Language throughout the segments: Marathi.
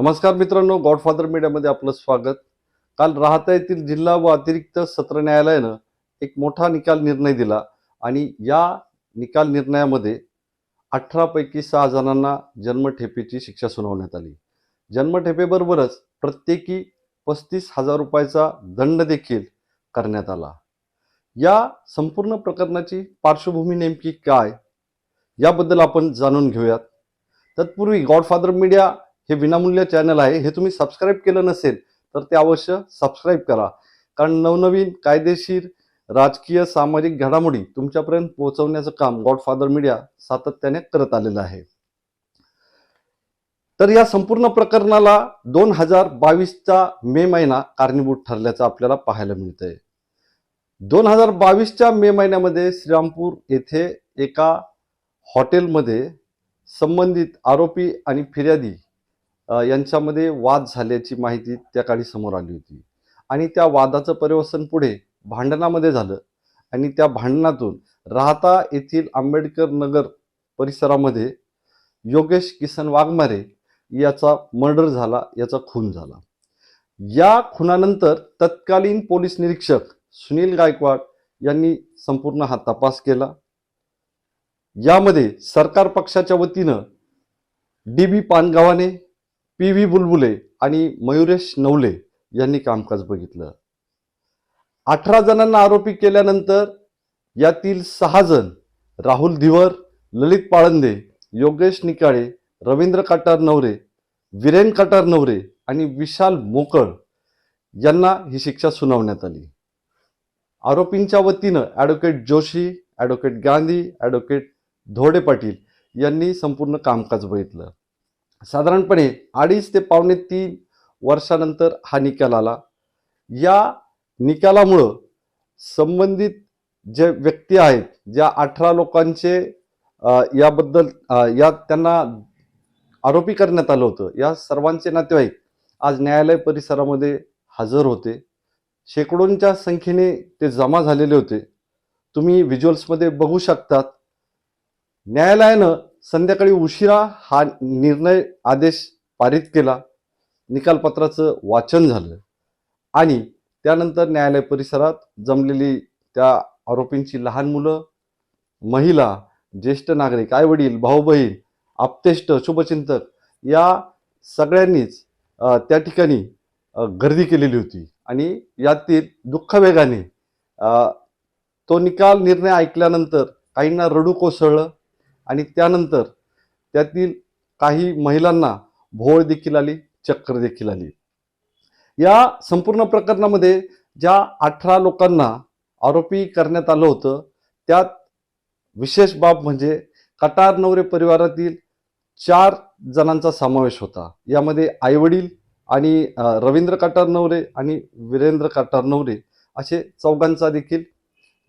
नमस्कार मित्रांनो गॉडफादर मीडियामध्ये आपलं स्वागत. काल राहता येथील जिल्हा व अतिरिक्त सत्र न्यायालयानं एक मोठा निकाल निर्णय दिला आणि या निकाल निर्णयामध्ये अठरापैकी सहा जणांना जन्मठेपेची शिक्षा सुनावण्यात आली. जन्मठेपेबरोबरच प्रत्येकी पस्तीस हजार रुपयाचा दंड देखील करण्यात आला. या संपूर्ण प्रकरणाची पार्श्वभूमी नेमकी काय? याबद्दल आपण जाणून घेऊयात. तत्पूर्वी गॉडफादर मीडिया हे विनामूल्य चॅनल आहे. हे तुम्ही सबस्क्राईब केलं नसेल तर ते अवश्य सबस्क्राईब करा. कारण नवनवीन कायदेशीर राजकीय सामाजिक घडामोडी तुमच्यापर्यंत पोहोचवण्याचं काम गॉडफादर मीडिया सातत्याने करत आलेलं आहे. तर या संपूर्ण प्रकरणाला दोन हजार बावीसचा मे महिना कारणीभूत ठरल्याचं आपल्याला पाहायला मिळतंय. दोन हजार बावीसच्या मे महिन्यामध्ये श्रीरामपूर येथे एका हॉटेलमध्ये संबंधित आरोपी आणि फिर्यादी यांच्यामध्ये वाद झाल्याची माहिती त्या काळी समोर आली होती. आणि त्या वादाचं परिवर्तन पुढे भांडणामध्ये झालं. आणि त्या भांडणातून राहता येथील आंबेडकर नगर परिसरामध्ये योगेश किसन वाघमारे याचा मर्डर झाला याचा खून झाला. या खुनानंतर तत्कालीन पोलीस निरीक्षक सुनील गायकवाड यांनी संपूर्ण हा तपास केला. यामध्ये सरकार पक्षाच्या वतीनं डी बी पानगावाने पी व्ही बुलबुले आणि मयुरेश नवले यांनी कामकाज बघितलं. अठरा जणांना आरोपी केल्यानंतर यातील सहा जण राहुल धिवर ललित पाळंदे योगेश निकाळे रवींद्र काटार नवरे विरेन काटार नवरे आणि विशाल मोकळ यांना ही शिक्षा सुनावण्यात आली. आरोपींच्या वतीनं advocate Joshi advocate Gandhi advocate Dhode Patil यांनी संपूर्ण कामकाज बघितलं. साधारणपणे अडीच ते पावणे तीन वर्षानंतर हा निकाल आला. या निकालामुळं संबंधित जे व्यक्ती आहेत ज्या अठरा लोकांचे याबद्दल या त्यांना आरोपी करण्यात आलं होतं. या सर्वांचे नातेवाईक आज न्यायालय परिसरामध्ये हजर होते. शेकडोंच्या संख्येने ते जमा झालेले होते. तुम्ही व्हिज्युअल्समध्ये बघू शकतात. न्यायालयानं संध्याकाळी उशिरा हा निर्णय आदेश पारित केला. निकालपत्राचं वाचन झालं. आणि त्यानंतर न्यायालय परिसरात जमलेली त्या आरोपींची लहान मुलं महिला ज्येष्ठ नागरिक आई वडील भाऊ बहीण आप्तेष्ट शुभचिंतक या सगळ्यांनीच त्या ठिकाणी गर्दी केलेली होती. आणि यातील दुःखवेगाने तो निकाल निर्णय ऐकल्यानंतर काहींना रडू कोसळलं. आणि त्यानंतर त्यातील काही महिलांना भोळ देखील आली चक्कर देखील आली. या संपूर्ण प्रकरणामध्ये ज्या अठरा लोकांना आरोपी करण्यात आलं होतं त्यात विशेष बाब म्हणजे कटार नवरे परिवारातील चार जणांचा समावेश होता. यामध्ये आईवडील आणि रवींद्र कटार नवरे आणि वीरेंद्र कटार नवरे असे चौघांचा देखील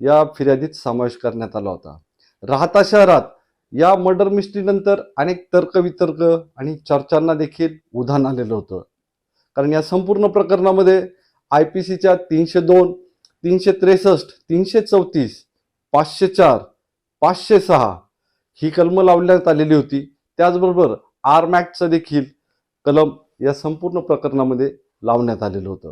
या फिर्यादीत समावेश करण्यात आला होता. राहता शहरात या मर्डर मिस्ट्रीनंतर अनेक तर्कवितर्क आणि चर्चांना देखील उधाण आलेलं होतं. कारण या संपूर्ण प्रकरणामध्ये आय पी सीच्या तीनशे दोन तीनशे त्रेसष्ट तीनशे चौतीस पाचशे चार पाचशे सहा ही कलमं लावण्यात आलेली होती. त्याचबरोबर आरमॅक्टचं देखील कलम या संपूर्ण प्रकरणामध्ये लावण्यात आलेलं होतं.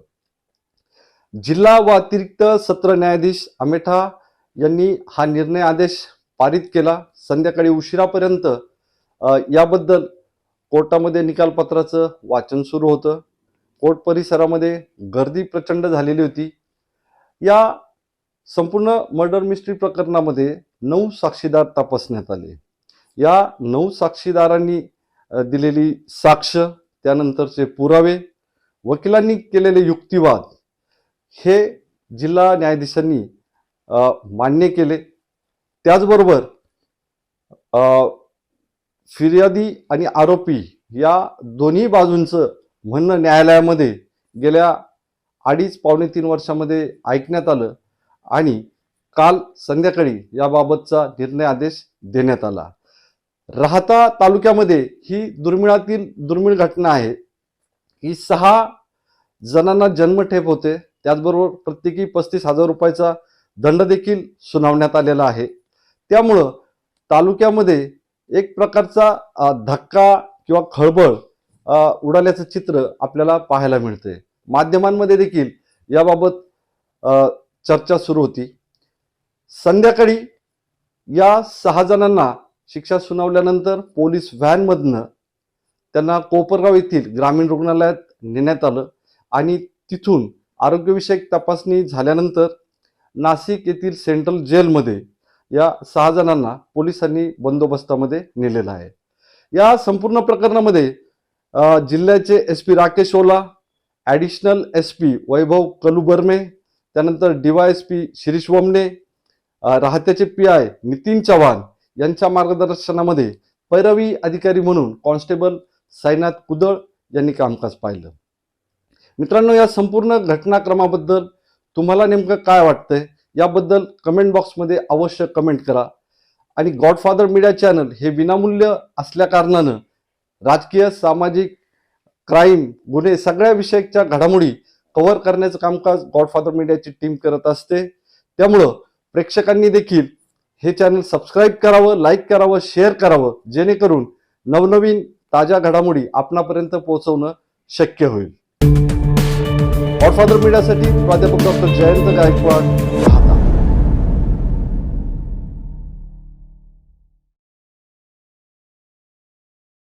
जिल्हा व अतिरिक्त सत्र न्यायाधीश अमेठा यांनी हा निर्णय आदेश पारित केला. संध्याकाळी उशिरापर्यंत याबद्दल कोर्टामध्ये निकालपत्राचं वाचन सुरू होतं. कोर्ट परिसरामध्ये गर्दी प्रचंड झालेली होती. या संपूर्ण मर्डर मिस्ट्री प्रकरणामध्ये नऊ साक्षीदार तपासण्यात आले. या नऊ साक्षीदारांनी दिलेली साक्ष त्यानंतरचे पुरावे वकिलांनी केलेले युक्तिवाद हे जिल्हा न्यायाधीशांनी मान्य केले. त्याचबरोबर फिर्यादी आणि आरोपी या दोन्ही बाजूंचं म्हणणं न्यायालयामध्ये गेल्या अडीच पावणे तीन वर्षामध्ये ऐकण्यात आलं आणि काल संध्याकाळी याबाबतचा निर्णय आदेश देण्यात आला. राहता तालुक्यामध्ये ही दुर्मिळातील दुर्मिळ घटना आहे. की सहा जणांना जन्मठेप होते. त्याचबरोबर प्रत्येकी पस्तीस हजार रुपयाचा दंड देखील सुनावण्यात आलेला आहे. त्यामुळं तालुक्यामध्ये एक प्रकारचा धक्का किंवा खळबळ उडाल्याचं चित्र आपल्याला पाहायला मिळते माध्यमांमध्ये देखील याबाबत चर्चा सुरू होती. संध्याकाळी या सहा जणांना शिक्षा सुनावल्यानंतर पोलीस व्हॅनमधनं त्यांना कोपरगाव येथील ग्रामीण रुग्णालयात नेण्यात आलं आणि तिथून आरोग्यविषयक तपासणी झाल्यानंतर नाशिक येथील सेंट्रल जेलमध्ये या सहा जणांना पोलिसांनी बंदोबस्तामध्ये नेलेलं आहे. या संपूर्ण प्रकरणामध्ये जिल्ह्याचे S P Rakesh Ola additional S P Vaibhav Kalubarme त्यानंतर DY S P Shirish Wamne राहत्याचे P I Nitin Chavan यांच्या मार्गदर्शनामध्ये पैरवी अधिकारी म्हणून कॉन्स्टेबल साईनाथ कुदळ यांनी कामकाज पाहिलं. मित्रांनो या संपूर्ण घटनाक्रमाबद्दल तुम्हाला नेमकं काय वाटतंय? याबद्दल कमेंट बॉक्समध्ये अवश्य कमेंट करा. आणि गॉडफादर मीडिया चॅनल हे विनामूल्य असल्याकारणानं राजकीय सामाजिक क्राईम गुन्हे सगळ्या विषयकच्या घडामोडी कव्हर करण्याचं कामकाज गॉडफादर मीडियाची टीम करत असते. त्यामुळं प्रेक्षकांनी देखील हे चॅनल सबस्क्राईब करावं लाईक करावं शेअर करावं जेणेकरून नवनवीन ताज्या घडामोडी आपणापर्यंत पोहोचवणं शक्य होईल. गॉडफादर मीडियासाठी प्राध्यापक डॉक्टर जयंत गायकवाड